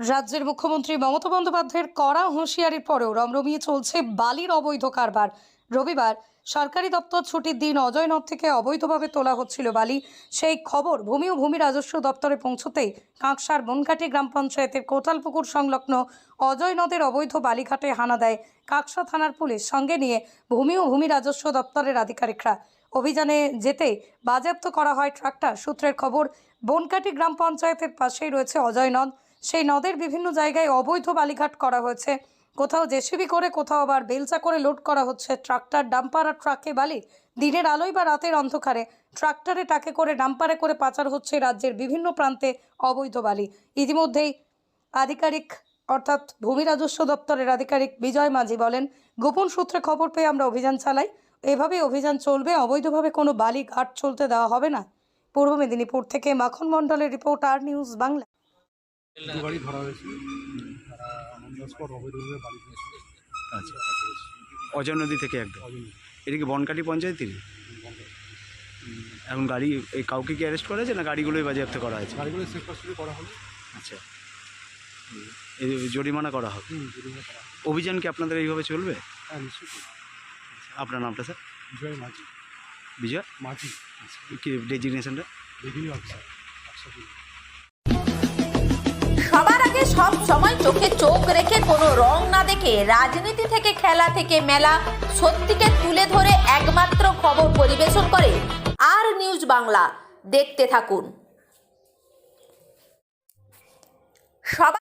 রাজ্যের মুখ্যমন্ত্রী মমতা বন্দ্যোপাধ্যায়ের কড়া হুঁশিয়ারির পরেও রমরমিয়ে চলছে বালির অবৈধ কারবার। রবিবার সরকারি দপ্তর ছুটির দিন অজয়নদ থেকে অবৈধভাবে তোলা হচ্ছিল বালি। সেই খবর ভূমি ও ভূমি রাজস্ব দপ্তরে পৌঁছতেই কাঁকসার বনকাটি গ্রাম পঞ্চায়েতের কোটালপুকুর সংলগ্ন অজয় নদের অবৈধ বালিঘাটে হানা দেয় কাঁকসা থানার পুলিশ। সঙ্গে নিয়ে ভূমি ও ভূমি রাজস্ব দপ্তরের আধিকারিকরা। অভিযানে যেতে বাজেয়াপ্ত করা হয় ট্রাক্টর। সূত্রের খবর বনকাটি গ্রাম পঞ্চায়েতের পাশেই রয়েছে অজয় নদ। সেই নদের বিভিন্ন জায়গায় অবৈধ বালিঘাট করা হয়েছে। কোথাও জেসিবি করে, কোথাও আবার বেলচা করে লোড করা হচ্ছে। ট্রাক্টর ডাম্পার আর ট্রাকে বালি দিনের আলোয় বা রাতের অন্ধকারে ট্রাক্টরে টাকে করে, ডাম্পারে করে পাচার হচ্ছে রাজ্যের বিভিন্ন প্রান্তে অবৈধ বালি। ইতিমধ্যেই আধিকারিক, অর্থাৎ ভূমি রাজস্ব দপ্তরের আধিকারিক বিজয় মাঝি বলেন, গোপন সূত্রে খবর পেয়ে আমরা অভিযান চালাই। এভাবে অভিযান চলবে, অবৈধভাবে কোনো বালি ঘাট চলতে দেওয়া হবে না। পূর্ব মেদিনীপুর থেকে মাখন মণ্ডলের রিপোর্ট, আর নিউজ বাংলা। গাড়ি ধরা হয়েছে। তারা আনন্দ স্পট অবৈধভাবে বাড়ি ফেলেছিল আচ্ছা। অজয় নদী থেকে একদম এটা কি বনকাটি পঞ্চায়েতেরই এখন গাড়ি এই কাউকে কি অ্যারেস্ট করা হয়েছে না গাড়িগুলোই বাজেয়াপ্ত করা হয়েছে? গাড়িগুলো সেফ কাস্টডি করা হলো আচ্ছা। এই জরিমানা করা হবে। অভিযান কি আপনাদের এইভাবে চলবে? হ্যাঁ আপনার নামটা স্যার? বিজয় মাঝি। বিজয়? মাঝি। কি ডেজিগনেশনটা রেভিনিউ অফিসার একসাথে সব সময় চোখে চোখ রেখে কোনো রং না দেখে রাজনীতি থেকে, খেলা থেকে, মেলা সত্যিকে তুলে ধরে একমাত্র খবর পরিবেশন করে আর নিউজ বাংলা। দেখতে থাকুন। সবার